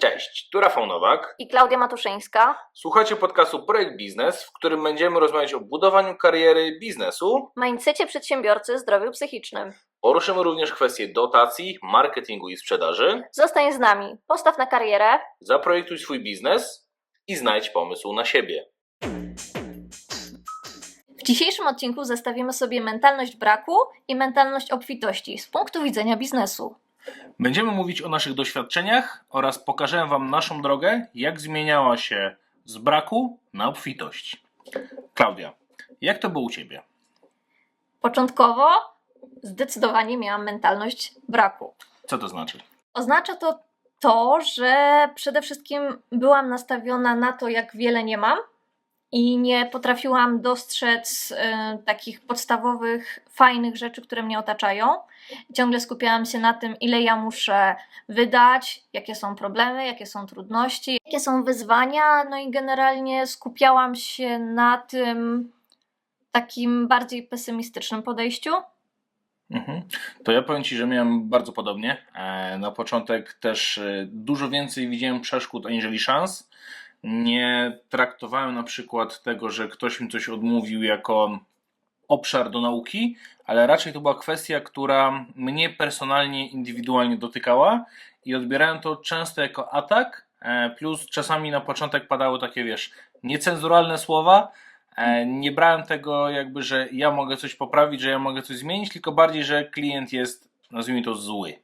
Cześć, tu Rafał Nowak. i Klaudia Matuszyńska. Słuchacie podcastu Projekt Biznes, w którym będziemy rozmawiać o budowaniu kariery biznesu. Mindsetie przedsiębiorcy zdrowiu psychicznym. Poruszymy również kwestie dotacji, marketingu i sprzedaży. Zostań z nami, postaw na karierę. Zaprojektuj swój biznes i znajdź pomysł na siebie. W dzisiejszym odcinku zestawimy sobie mentalność braku i mentalność obfitości z punktu widzenia biznesu. Będziemy mówić o naszych doświadczeniach oraz pokażę Wam naszą drogę, jak zmieniała się z braku na obfitość. Klaudia, jak to było u Ciebie? Początkowo zdecydowanie miałam mentalność braku. Co to znaczy? Oznacza to to, że przede wszystkim byłam nastawiona na to, jak wiele nie mam i nie potrafiłam dostrzec e, takich podstawowych, fajnych rzeczy, które mnie otaczają. Ciągle skupiałam się na tym, ile ja muszę wydać, jakie są problemy, jakie są trudności, jakie są wyzwania, no i generalnie skupiałam się na tym takim bardziej pesymistycznym podejściu. Mhm. To ja powiem Ci, że miałem bardzo podobnie. E, Na początek też e, dużo więcej widziałem przeszkód aniżeli szans. Nie traktowałem na przykład tego, że ktoś mi coś odmówił jako obszar do nauki, ale raczej to była kwestia, która mnie personalnie, indywidualnie dotykała i odbierałem to często jako atak, e, plus czasami na początek padały takie, wiesz, niecenzuralne słowa, E, Nie brałem tego jakby, że ja mogę coś poprawić, że ja mogę coś zmienić, tylko bardziej, że klient jest, nazwijmy to, zły.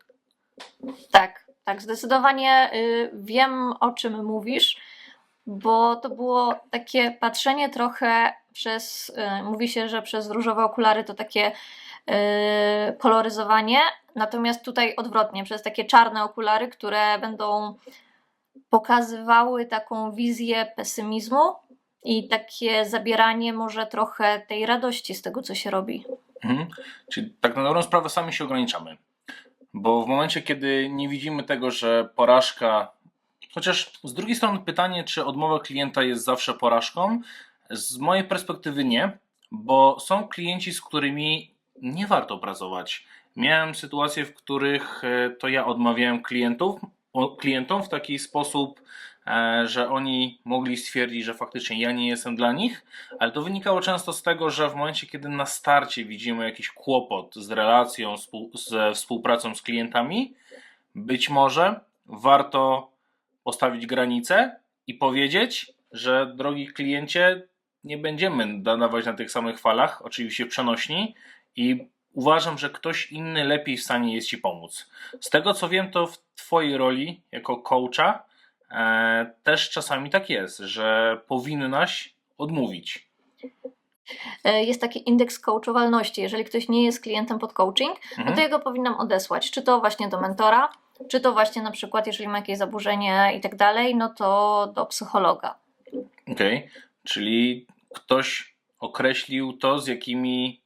Tak, tak, zdecydowanie y, wiem o czym mówisz, bo to było takie patrzenie trochę przez, y, mówi się, że przez różowe okulary to takie y, koloryzowanie, natomiast tutaj odwrotnie, przez takie czarne okulary, które będą pokazywały taką wizję pesymizmu i takie zabieranie może trochę tej radości z tego, co się robi. Mhm. Czyli tak na dobrą sprawę sami się ograniczamy. Bo w momencie, kiedy nie widzimy tego, że porażka. Chociaż z drugiej strony pytanie, czy odmowa klienta jest zawsze porażką? Z mojej perspektywy nie, bo są klienci, z którymi nie warto pracować. Miałem sytuacje, w których e, to ja odmawiałem klientów, klientom w taki sposób, e, że oni mogli stwierdzić, że faktycznie ja nie jestem dla nich, ale to wynikało często z tego, że w momencie, kiedy na starcie widzimy jakiś kłopot z relacją, ze współpracą z klientami, być może warto postawić granicę i powiedzieć, że drogi kliencie, nie będziemy nadawać na tych samych falach, oczywiście przenośni i uważam, że ktoś inny lepiej w stanie jest Ci pomóc. Z tego co wiem, to w Twojej roli jako coacha e, też czasami tak jest, że powinnaś odmówić. E, Jest taki indeks coachowalności. Jeżeli ktoś nie jest klientem pod coaching, no Mhm. to jego powinnam odesłać, czy to właśnie do mentora, czy to właśnie na przykład, jeżeli ma jakieś zaburzenie i tak dalej, no to do psychologa. Okej, czyli ktoś określił to, z jakimi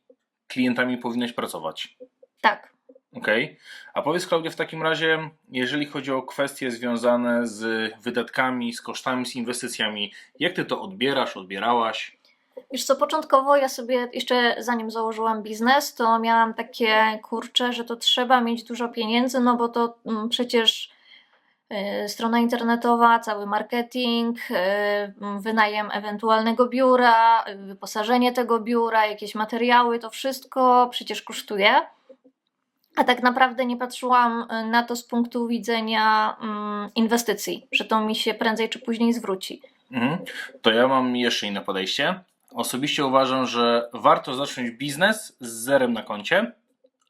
klientami powinnaś pracować. Tak. Okej. A powiedz Klaudia w takim razie, jeżeli chodzi o kwestie związane z wydatkami, z kosztami, z inwestycjami, jak ty to odbierasz, odbierałaś? Wiesz co, początkowo ja sobie, jeszcze zanim założyłam biznes, to miałam takie kurcze, że to trzeba mieć dużo pieniędzy, no bo to mm, przecież y, strona internetowa, cały marketing, y, mm, wynajem ewentualnego biura, y, wyposażenie tego biura, jakieś materiały, to wszystko przecież kosztuje. A tak naprawdę nie patrzyłam y, na to z punktu widzenia mm, inwestycji, że to mi się prędzej czy później zwróci. Mhm. To ja mam jeszcze inne podejście. Osobiście uważam, że warto zacząć biznes z zerem na koncie.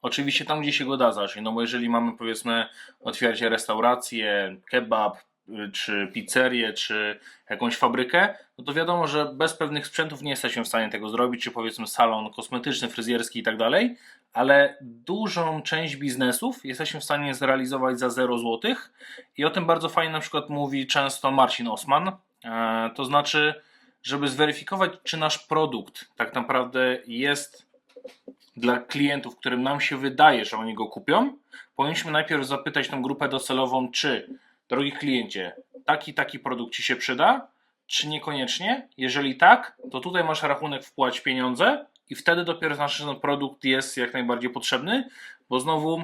Oczywiście tam, gdzie się go da zacząć. No bo jeżeli mamy powiedzmy otwierać restaurację, kebab, y, czy pizzerię, czy jakąś fabrykę, no to wiadomo, że bez pewnych sprzętów nie jesteśmy w stanie tego zrobić, czy powiedzmy salon kosmetyczny, fryzjerski i tak dalej, ale dużą część biznesów jesteśmy w stanie zrealizować za 0 zł i o tym bardzo fajnie na przykład mówi często Marcin Osman, E, to znaczy, żeby zweryfikować, czy nasz produkt tak naprawdę jest dla klientów, którym nam się wydaje, że oni go kupią, powinniśmy najpierw zapytać tą grupę docelową, czy drogi kliencie, taki taki produkt Ci się przyda, czy niekoniecznie. Jeżeli tak, to tutaj masz rachunek wpłać pieniądze i wtedy dopiero znaczy, że ten produkt jest jak najbardziej potrzebny, bo znowu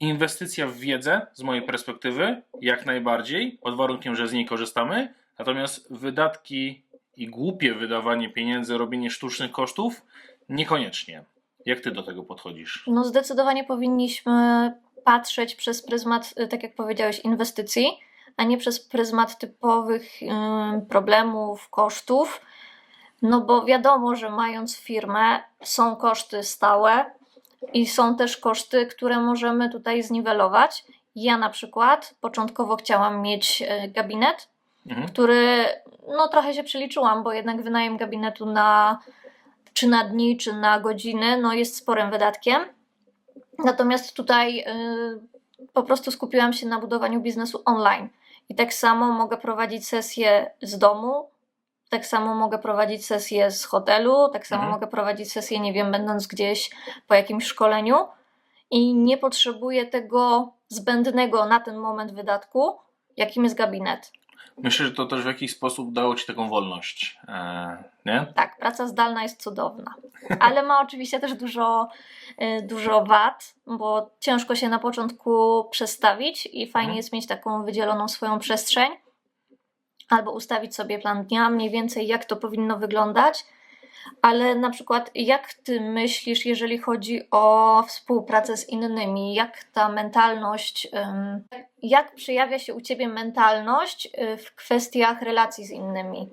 inwestycja w wiedzę z mojej perspektywy, jak najbardziej, pod warunkiem, że z niej korzystamy. Natomiast wydatki i głupie wydawanie pieniędzy, robienie sztucznych kosztów, niekoniecznie. Jak ty do tego podchodzisz? No zdecydowanie powinniśmy patrzeć przez pryzmat, y, tak jak powiedziałeś, inwestycji, a nie przez pryzmat typowych ym, problemów, kosztów. No bo wiadomo, że mając firmę, są koszty stałe i są też koszty, które możemy tutaj zniwelować. Ja na przykład początkowo chciałam mieć e, gabinet, Mhm. który no trochę się przeliczyłam, bo jednak wynajem gabinetu na czy na dni, czy na godziny, no jest sporym wydatkiem. Natomiast tutaj y, po prostu skupiłam się na budowaniu biznesu online. I tak samo mogę prowadzić sesje z domu, tak samo mogę prowadzić sesje z hotelu, tak samo Mhm. mogę prowadzić sesje, nie wiem, będąc gdzieś po jakimś szkoleniu. I nie potrzebuję tego zbędnego na ten moment wydatku, jakim jest gabinet. Myślę, że to też w jakiś sposób dało ci taką wolność. E, nie? Tak, praca zdalna jest cudowna, ale ma oczywiście też dużo, y, dużo wad, bo ciężko się na początku przestawić i fajnie Mhm. jest mieć taką wydzieloną swoją przestrzeń, albo ustawić sobie plan dnia, mniej więcej jak to powinno wyglądać. Ale na przykład, jak ty myślisz, jeżeli chodzi o współpracę z innymi? Jak ta mentalność, jak przejawia się u ciebie mentalność y, w kwestiach relacji z innymi?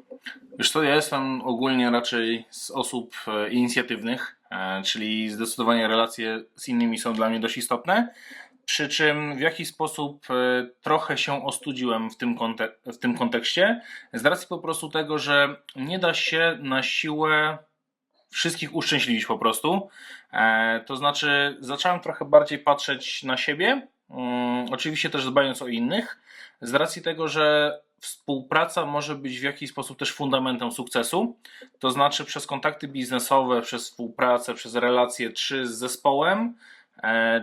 Wiesz co, ja jestem ogólnie raczej z osób e, inicjatywnych, e, czyli zdecydowanie relacje z innymi są dla mnie dość istotne. Przy czym w jakiś sposób e, trochę się ostudziłem w tym, w tym kontekście, z racji po prostu tego, że nie da się na siłę wszystkich uszczęśliwić po prostu. E, to znaczy, zacząłem trochę bardziej patrzeć na siebie, mm, oczywiście też dbając o innych, z racji tego, że współpraca może być w jakiś sposób też fundamentem sukcesu. To znaczy, przez kontakty biznesowe, przez współpracę, przez relacje, czy z zespołem,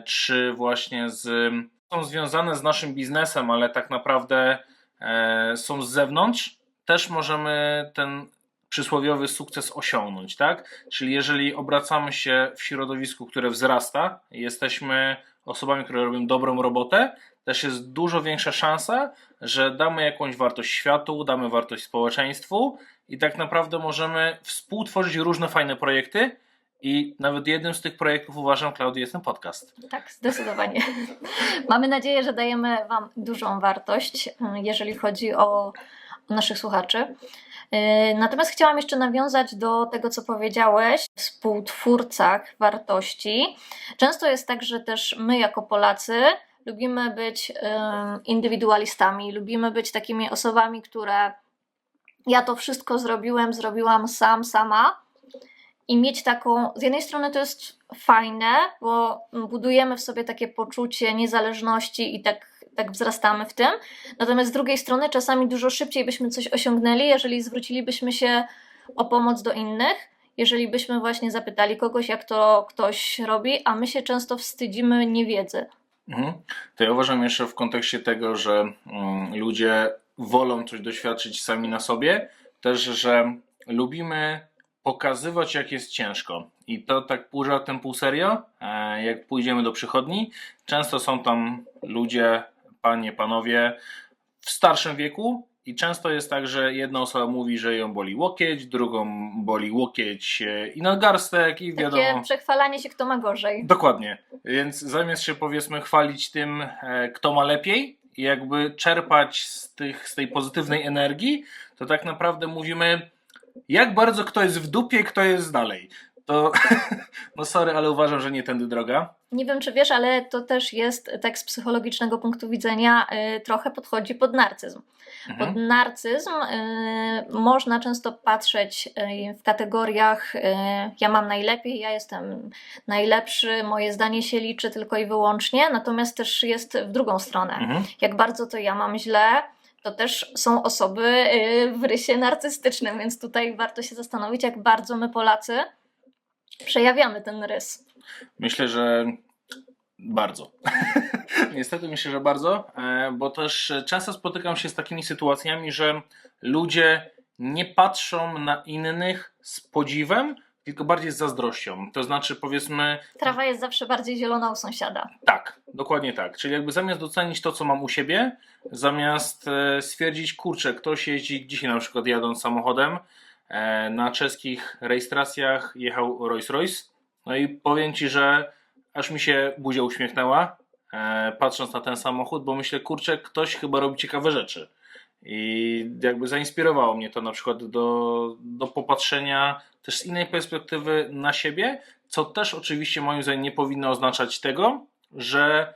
czy właśnie z. są związane z naszym biznesem, ale tak naprawdę e, są z zewnątrz, też możemy ten przysłowiowy sukces osiągnąć, tak? Czyli jeżeli obracamy się w środowisku, które wzrasta, jesteśmy osobami, które robią dobrą robotę, też jest dużo większa szansa, że damy jakąś wartość światu, damy wartość społeczeństwu i tak naprawdę możemy współtworzyć różne fajne projekty. I nawet jednym z tych projektów uważam, Klaudia, jest ten podcast. Tak, zdecydowanie. Mamy nadzieję, że dajemy Wam dużą wartość, jeżeli chodzi o, naszych słuchaczy. Yy, Natomiast chciałam jeszcze nawiązać do tego, co powiedziałeś, współtwórcach wartości. Często jest tak, że też my, jako Polacy, lubimy być ym, indywidualistami, lubimy być takimi osobami, które ja to wszystko zrobiłem, zrobiłam sam, sama. I mieć taką, z jednej strony to jest fajne, bo budujemy w sobie takie poczucie niezależności i tak, tak wzrastamy w tym. Natomiast z drugiej strony czasami dużo szybciej byśmy coś osiągnęli, jeżeli zwrócilibyśmy się o pomoc do innych, jeżeli byśmy właśnie zapytali kogoś, jak to ktoś robi, a my się często wstydzimy niewiedzy. Mhm. To ja uważam jeszcze w kontekście tego, że mm, ludzie wolą coś doświadczyć sami na sobie, też, że lubimy pokazywać, jak jest ciężko. I to tak pół żartem, pół serio. E, Jak pójdziemy do przychodni, często są tam ludzie, panie, panowie w starszym wieku. I często jest tak, że jedna osoba mówi, że ją boli łokieć, drugą boli łokieć e, i nadgarstek, i wiadomo. Takie przechwalanie się, kto ma gorzej. Dokładnie. Więc zamiast się powiedzmy chwalić tym, e, kto ma lepiej i jakby czerpać z, tych, z tej pozytywnej energii, to tak naprawdę mówimy, jak bardzo kto jest w dupie, kto jest dalej. To, no sorry, ale uważam, że nie tędy droga. Nie wiem, czy wiesz, ale to też jest, tak z psychologicznego punktu widzenia, y, trochę podchodzi pod narcyzm. Pod Mhm. narcyzm y, można często patrzeć y, w kategoriach y, ja mam najlepiej, ja jestem najlepszy, moje zdanie się liczy tylko i wyłącznie, natomiast też jest w drugą stronę. Mhm. Jak bardzo to ja mam źle, to też są osoby y, w rysie narcystycznym, więc tutaj warto się zastanowić, jak bardzo my Polacy przejawiamy ten rys. Myślę, że bardzo. Niestety myślę, że bardzo, e, bo też często spotykam się z takimi sytuacjami, że ludzie nie patrzą na innych z podziwem, tylko bardziej z zazdrością. To znaczy, powiedzmy, Trawa jest zawsze bardziej zielona u sąsiada. tak, dokładnie tak. Czyli jakby zamiast docenić to, co mam u siebie, zamiast e, stwierdzić, kurczę, ktoś jeździ dzisiaj na przykład jadąc samochodem e, na czeskich rejestracjach jechał Rolls-Royce. No i powiem Ci, że aż mi się buzia uśmiechnęła, e, patrząc na ten samochód, bo myślę, kurczę, ktoś chyba robi ciekawe rzeczy. I jakby zainspirowało mnie to na przykład do, do popatrzenia też z innej perspektywy na siebie, co też oczywiście moim zdaniem nie powinno oznaczać tego, że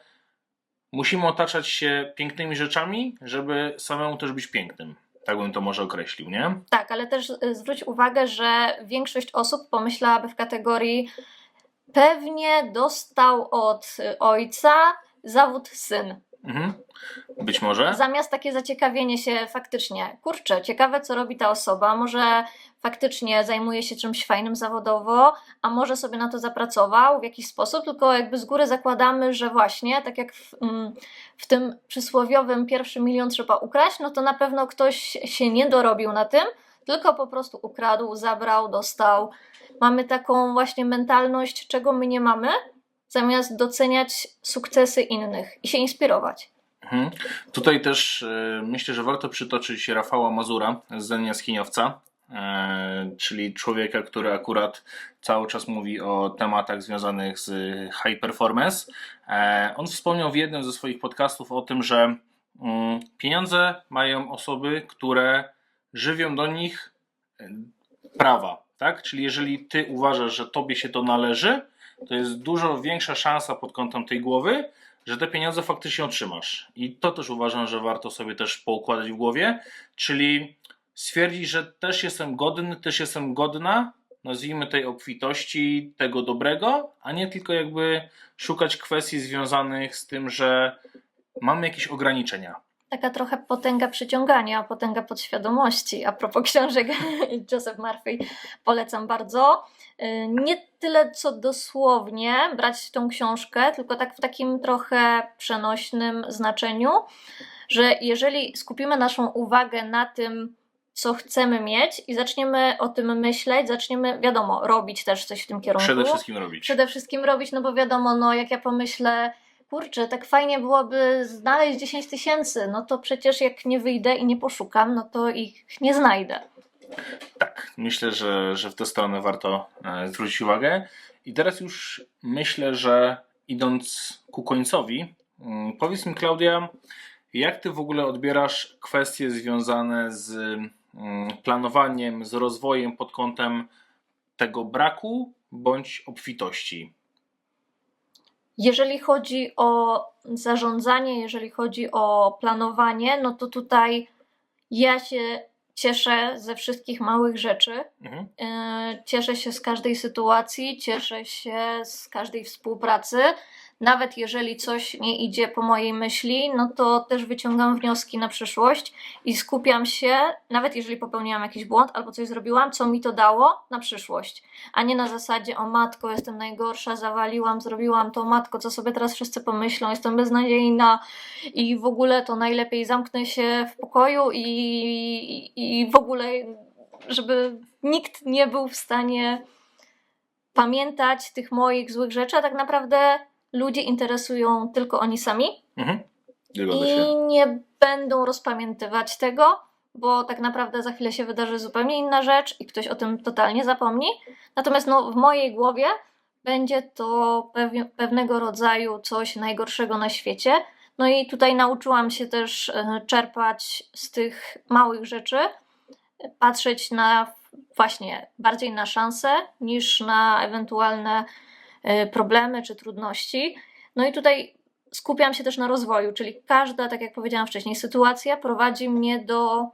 musimy otaczać się pięknymi rzeczami, żeby samemu też być pięknym. Tak bym to może określił, nie? Tak, ale też zwróć uwagę, że większość osób pomyślałaby w kategorii pewnie dostał od ojca zawód syn. Mhm. Być może. Zamiast takie zaciekawienie się faktycznie, kurczę, ciekawe co robi ta osoba, może faktycznie zajmuje się czymś fajnym zawodowo, a może sobie na to zapracował w jakiś sposób, tylko jakby z góry zakładamy, że właśnie, tak jak w, mm, w tym przysłowiowym pierwszy milion trzeba ukraść, no to na pewno ktoś się nie dorobił na tym, tylko po prostu ukradł, zabrał, dostał. Mamy taką właśnie mentalność, czego my nie mamy, zamiast doceniać sukcesy innych i się inspirować. Mhm. Tutaj też e, myślę, że warto przytoczyć Rafała Mazura z Zen Jaskiniowca, e, czyli człowieka, który akurat cały czas mówi o tematach związanych z high performance. E, on wspomniał w jednym ze swoich podcastów o tym, że mm, pieniądze mają osoby, które żywią do nich prawa, tak? Czyli jeżeli ty uważasz, że tobie się to należy, to jest dużo większa szansa pod kątem tej głowy, że te pieniądze faktycznie otrzymasz. I to też uważam, że warto sobie też poukładać w głowie, czyli stwierdzić, że też jestem godny, też jestem godna, nazwijmy tej obfitości, tego dobrego, a nie tylko jakby szukać kwestii związanych z tym, że mamy jakieś ograniczenia. Taka trochę potęga przyciągania, potęga podświadomości. A propos książek Joseph Murphy polecam bardzo. Y, Nie tyle co dosłownie brać tą książkę, tylko tak w takim trochę przenośnym znaczeniu, że jeżeli skupimy naszą uwagę na tym, co chcemy mieć i zaczniemy o tym myśleć, zaczniemy, wiadomo, robić też coś w tym kierunku. Przede wszystkim robić. Przede wszystkim robić, no bo wiadomo, no jak ja pomyślę, kurczę, tak fajnie byłoby znaleźć 10 tysięcy, no to przecież jak nie wyjdę i nie poszukam, no to ich nie znajdę. Tak, myślę, że, że w tę stronę warto e, zwrócić uwagę. I teraz już myślę, że idąc ku końcowi, mm, powiedz mi, Klaudia, jak ty w ogóle odbierasz kwestie związane z mm, planowaniem, z rozwojem pod kątem tego braku bądź obfitości? Jeżeli chodzi o zarządzanie, jeżeli chodzi o planowanie, no to tutaj ja się cieszę ze wszystkich małych rzeczy. Mhm. Yy, Cieszę się z każdej sytuacji, cieszę się z każdej współpracy. Nawet jeżeli coś nie idzie po mojej myśli, no to też wyciągam wnioski na przyszłość i skupiam się, nawet jeżeli popełniłam jakiś błąd albo coś zrobiłam, co mi to dało na przyszłość. A nie na zasadzie, o matko, jestem najgorsza, zawaliłam, zrobiłam to, matko, co sobie teraz wszyscy pomyślą, jestem beznadziejna i w ogóle to najlepiej zamknę się w pokoju i, i, i w ogóle, żeby nikt nie był w stanie pamiętać tych moich złych rzeczy, a tak naprawdę ludzie interesują tylko oni sami Mhm. I nie będą rozpamiętywać tego, bo tak naprawdę za chwilę się wydarzy zupełnie inna rzecz i ktoś o tym totalnie zapomni. Natomiast no, w mojej głowie będzie to pew- pewnego rodzaju coś najgorszego na świecie. No i tutaj nauczyłam się też e, czerpać z tych małych rzeczy, patrzeć na właśnie bardziej na szanse niż na ewentualne problemy czy trudności. No i tutaj skupiam się też na rozwoju, czyli każda, tak jak powiedziałam wcześniej, sytuacja prowadzi mnie do,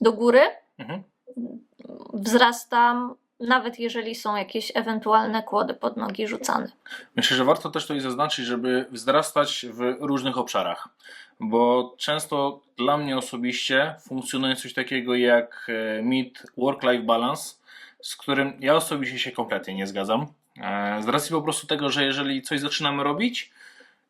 do góry, Mhm. wzrastam, nawet jeżeli są jakieś ewentualne kłody pod nogi rzucane. Myślę, że warto też tutaj zaznaczyć, żeby wzrastać w różnych obszarach, bo często dla mnie osobiście funkcjonuje coś takiego jak e, mit work-life balance, z którym ja osobiście się kompletnie nie zgadzam. E, Z racji po prostu tego, że jeżeli coś zaczynamy robić,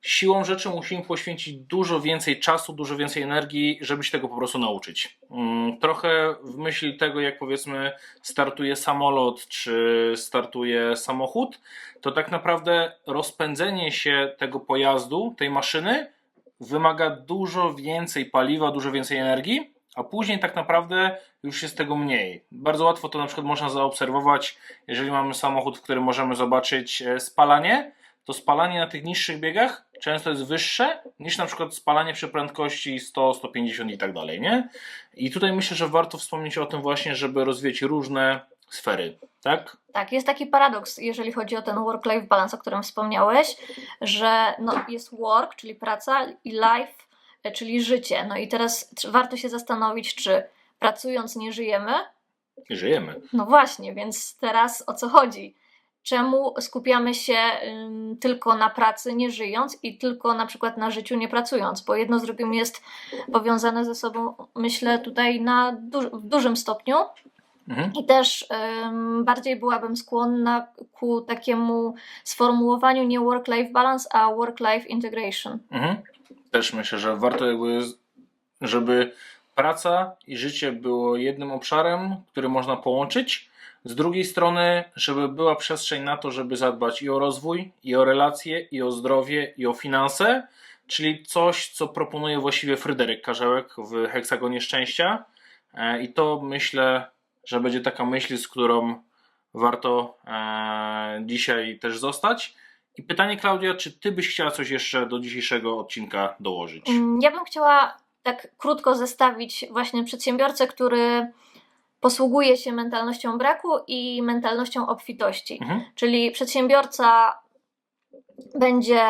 siłą rzeczy musimy poświęcić dużo więcej czasu, dużo więcej energii, żeby się tego po prostu nauczyć. Mm, Trochę w myśl tego, jak powiedzmy startuje samolot czy startuje samochód, to tak naprawdę rozpędzenie się tego pojazdu, tej maszyny wymaga dużo więcej paliwa, dużo więcej energii, a później tak naprawdę już jest tego mniej. Bardzo łatwo to na przykład można zaobserwować, jeżeli mamy samochód, w którym możemy zobaczyć e, spalanie, to spalanie na tych niższych biegach często jest wyższe niż na przykład spalanie przy prędkości 100, 150 i tak dalej, nie? I tutaj myślę, że warto wspomnieć o tym właśnie, żeby rozwijać różne sfery, tak? Tak, jest taki paradoks, jeżeli chodzi o ten work-life balance, o którym wspomniałeś, że no, jest work, czyli praca, i life, czyli życie. No i teraz warto się zastanowić, czy pracując nie żyjemy? Żyjemy. No właśnie, więc teraz o co chodzi? Czemu skupiamy się tylko na pracy, nie żyjąc, i tylko na przykład na życiu, nie pracując? Bo jedno z drugim jest powiązane ze sobą, myślę, tutaj na du- w dużym stopniu. Mhm. I też ym, bardziej byłabym skłonna ku takiemu sformułowaniu nie work-life balance, a work-life integration. Mhm. Też myślę, że warto jakby, żeby praca i życie było jednym obszarem, który można połączyć. Z drugiej strony, żeby była przestrzeń na to, żeby zadbać i o rozwój, i o relacje, i o zdrowie, i o finanse, czyli coś, co proponuje właściwie Fryderyk Karzełek w Heksagonie Szczęścia. E, I to myślę, że będzie taka myśl, z którą warto e, dzisiaj też zostać. I pytanie, Klaudia, czy ty byś chciała coś jeszcze do dzisiejszego odcinka dołożyć? Ym, Ja bym chciała tak krótko zestawić właśnie przedsiębiorcę, który posługuje się mentalnością braku i mentalnością obfitości. Mhm. Czyli przedsiębiorca będzie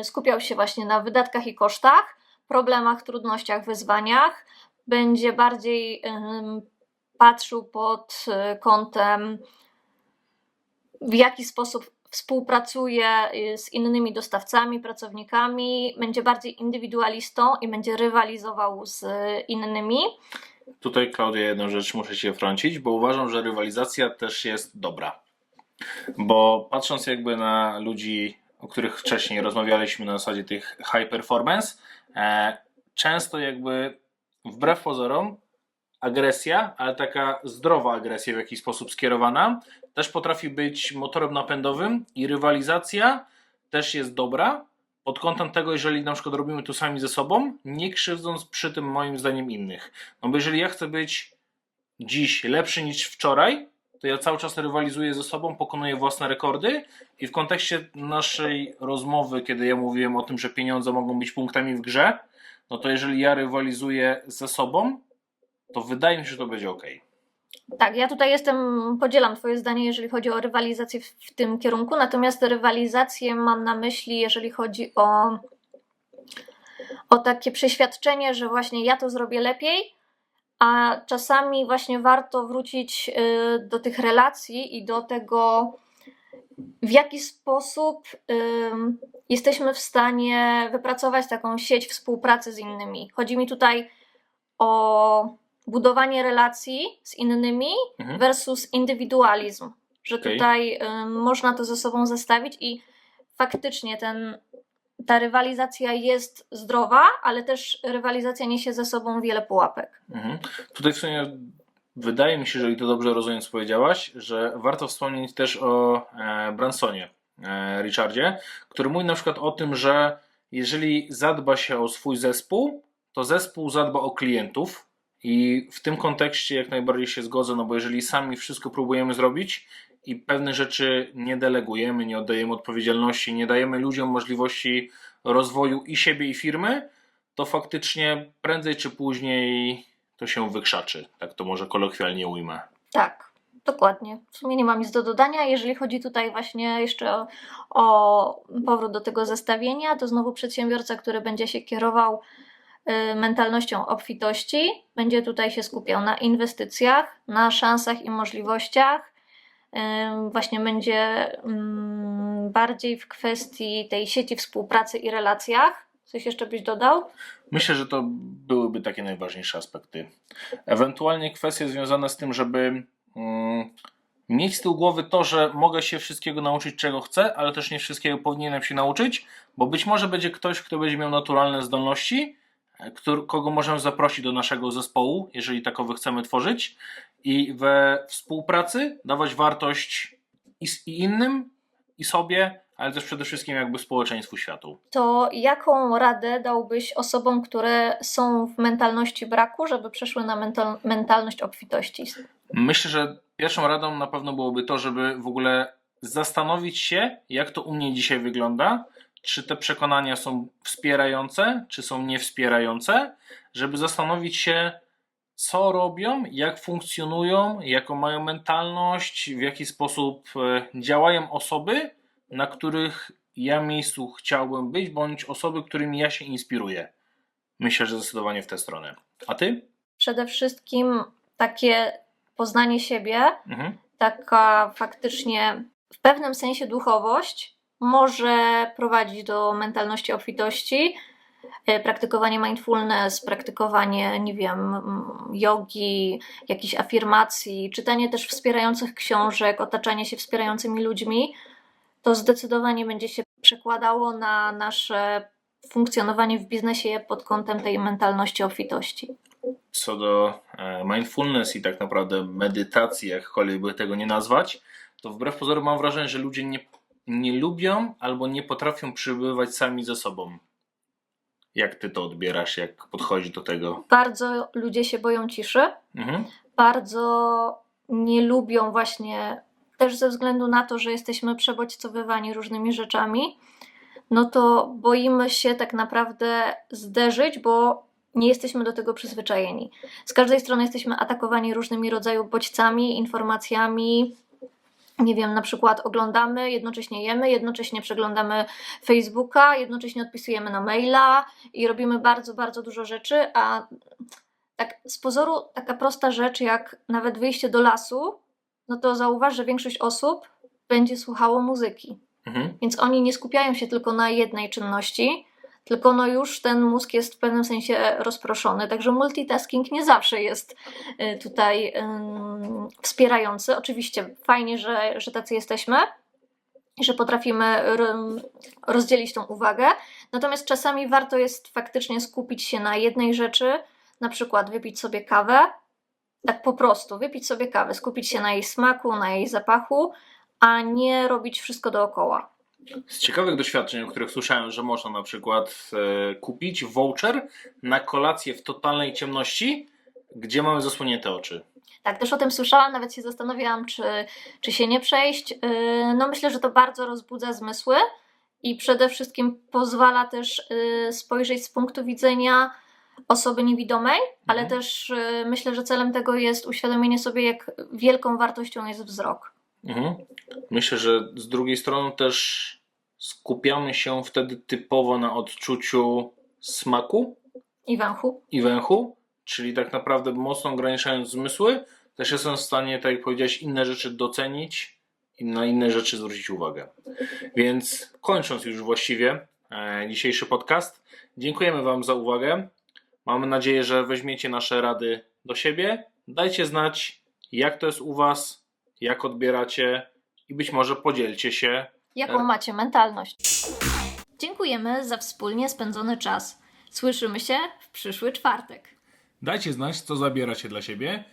y, skupiał się właśnie na wydatkach i kosztach, problemach, trudnościach, wyzwaniach, będzie bardziej patrzył pod y, kątem, w jaki sposób współpracuje y, z innymi dostawcami, pracownikami, będzie bardziej indywidualistą i będzie rywalizował z y, innymi. Tutaj, Klaudia, jedną rzecz muszę się wtrącić, bo uważam, że rywalizacja też jest dobra. Bo patrząc jakby na ludzi, o których wcześniej rozmawialiśmy na zasadzie tych high performance, e, często jakby wbrew pozorom agresja, ale taka zdrowa agresja w jakiś sposób skierowana, też potrafi być motorem napędowym i rywalizacja też jest dobra pod kątem tego, jeżeli na przykład robimy to sami ze sobą, nie krzywdząc przy tym moim zdaniem innych. No bo jeżeli ja chcę być dziś lepszy niż wczoraj, to ja cały czas rywalizuję ze sobą, pokonuję własne rekordy i w kontekście naszej rozmowy, kiedy ja mówiłem o tym, że pieniądze mogą być punktami w grze, no to jeżeli ja rywalizuję ze sobą, to wydaje mi się, że to będzie ok. Tak, ja tutaj jestem, podzielam Twoje zdanie, jeżeli chodzi o rywalizację w, w tym kierunku, natomiast rywalizację mam na myśli, jeżeli chodzi o, o takie przeświadczenie, że właśnie ja to zrobię lepiej, a czasami właśnie warto wrócić y, do tych relacji i do tego, w jaki sposób ym, jesteśmy w stanie wypracować taką sieć współpracy z innymi. Chodzi mi tutaj o budowanie relacji z innymi Mhm. versus indywidualizm. Że Okej. tutaj ym, można to ze sobą zestawić i faktycznie ten, ta rywalizacja jest zdrowa, ale też rywalizacja niesie ze sobą wiele pułapek. Mhm. Tutaj w sumie wydaje mi się, że i to dobrze rozumiem, co powiedziałaś, że warto wspomnieć też o e, Bransonie, e, Richardzie, który mówi na przykład o tym, że jeżeli zadba się o swój zespół, to zespół zadba o klientów. I w tym kontekście jak najbardziej się zgodzę, no bo jeżeli sami wszystko próbujemy zrobić i pewne rzeczy nie delegujemy, nie oddajemy odpowiedzialności, nie dajemy ludziom możliwości rozwoju i siebie, i firmy, to faktycznie prędzej czy później to się wykrzaczy. Tak to może kolokwialnie ujmę. Tak, dokładnie. W sumie nie mam nic do dodania. Jeżeli chodzi tutaj właśnie jeszcze o, o powrót do tego zestawienia, to znowu przedsiębiorca, który będzie się kierował mentalnością obfitości, będzie tutaj się skupiał na inwestycjach, na szansach i możliwościach. Ym, Właśnie będzie mm, bardziej w kwestii tej sieci współpracy i relacjach. Coś jeszcze byś dodał? Myślę, że to byłyby takie najważniejsze aspekty. Ewentualnie kwestie związane z tym, żeby mm, mieć z tyłu głowy to, że mogę się wszystkiego nauczyć, czego chcę, ale też nie wszystkiego powinienem się nauczyć, bo być może będzie ktoś, kto będzie miał naturalne zdolności, kogo możemy zaprosić do naszego zespołu, jeżeli takowy chcemy tworzyć, i we współpracy dawać wartość i, i innym, i sobie, ale też przede wszystkim jakby społeczeństwu, światu. To jaką radę dałbyś osobom, które są w mentalności braku, żeby przeszły na mental, mentalność obfitości? Myślę, że pierwszą radą na pewno byłoby to, żeby w ogóle zastanowić się, jak to u mnie dzisiaj wygląda, czy te przekonania są wspierające, czy są niewspierające, żeby zastanowić się, co robią, jak funkcjonują, jaką mają mentalność, w jaki sposób e, działają osoby, na których ja miejscu chciałbym być, bądź osoby, którymi ja się inspiruję. Myślę, że zdecydowanie w tę stronę. A ty? Przede wszystkim takie poznanie siebie, Mhm. taka faktycznie w pewnym sensie duchowość może prowadzić do mentalności obfitości. E, Praktykowanie mindfulness, praktykowanie, nie wiem, jogi, jakichś afirmacji, czytanie też wspierających książek, otaczanie się wspierającymi ludźmi, to zdecydowanie będzie się przekładało na nasze funkcjonowanie w biznesie pod kątem tej mentalności obfitości. co do e, mindfulness i tak naprawdę medytacji, jakkolwiek by tego nie nazwać, to wbrew pozorom mam wrażenie, że ludzie nie, nie lubią albo nie potrafią przybywać sami ze sobą. Jak ty to odbierasz, jak podchodzisz do tego? Bardzo ludzie się boją ciszy, Mhm. bardzo nie lubią właśnie, też ze względu na to, że jesteśmy przebodźcowywani różnymi rzeczami, no to boimy się tak naprawdę zderzyć, bo nie jesteśmy do tego przyzwyczajeni. Z każdej strony jesteśmy atakowani różnymi rodzajami bodźcami, informacjami. Nie wiem, na przykład oglądamy, jednocześnie jemy, jednocześnie przeglądamy Facebooka, jednocześnie odpisujemy na maila i robimy bardzo, bardzo dużo rzeczy, a tak z pozoru taka prosta rzecz jak nawet wyjście do lasu, no to zauważ, że większość osób będzie słuchało muzyki. Mhm. Więc oni nie skupiają się tylko na jednej czynności, tylko no już ten mózg jest w pewnym sensie rozproszony. Także multitasking nie zawsze jest y, tutaj wspierający. Oczywiście fajnie, że, że tacy jesteśmy, że potrafimy rozdzielić tą uwagę. Natomiast czasami warto jest faktycznie skupić się na jednej rzeczy, na przykład wypić sobie kawę, tak po prostu, wypić sobie kawę, skupić się na jej smaku, na jej zapachu, a nie robić wszystko dookoła. Z ciekawych doświadczeń, o których słyszałem, że można na przykład e, kupić voucher na kolację w totalnej ciemności, gdzie mamy zasłonięte oczy. Tak, też o tym słyszałam, nawet się zastanawiałam, czy, czy się nie przejść. Yy, No myślę, że to bardzo rozbudza zmysły i przede wszystkim pozwala też yy, spojrzeć z punktu widzenia osoby niewidomej, ale Mhm. też yy, myślę, że celem tego jest uświadomienie sobie, jak wielką wartością jest wzrok. Mhm. Myślę, że z drugiej strony też skupiamy się wtedy typowo na odczuciu smaku I węchu. i węchu, czyli tak naprawdę mocno ograniczając zmysły, też jestem w stanie, tak jak powiedziałeś, inne rzeczy docenić i na inne rzeczy zwrócić uwagę. Więc kończąc już właściwie e, dzisiejszy podcast, dziękujemy Wam za uwagę. Mamy nadzieję, że weźmiecie nasze rady do siebie. Dajcie znać, jak to jest u Was, jak odbieracie i być może podzielcie się Jaką Tak. macie mentalność? Dziękujemy za wspólnie spędzony czas. Słyszymy się w przyszły czwartek. Dajcie znać, co zabieracie dla siebie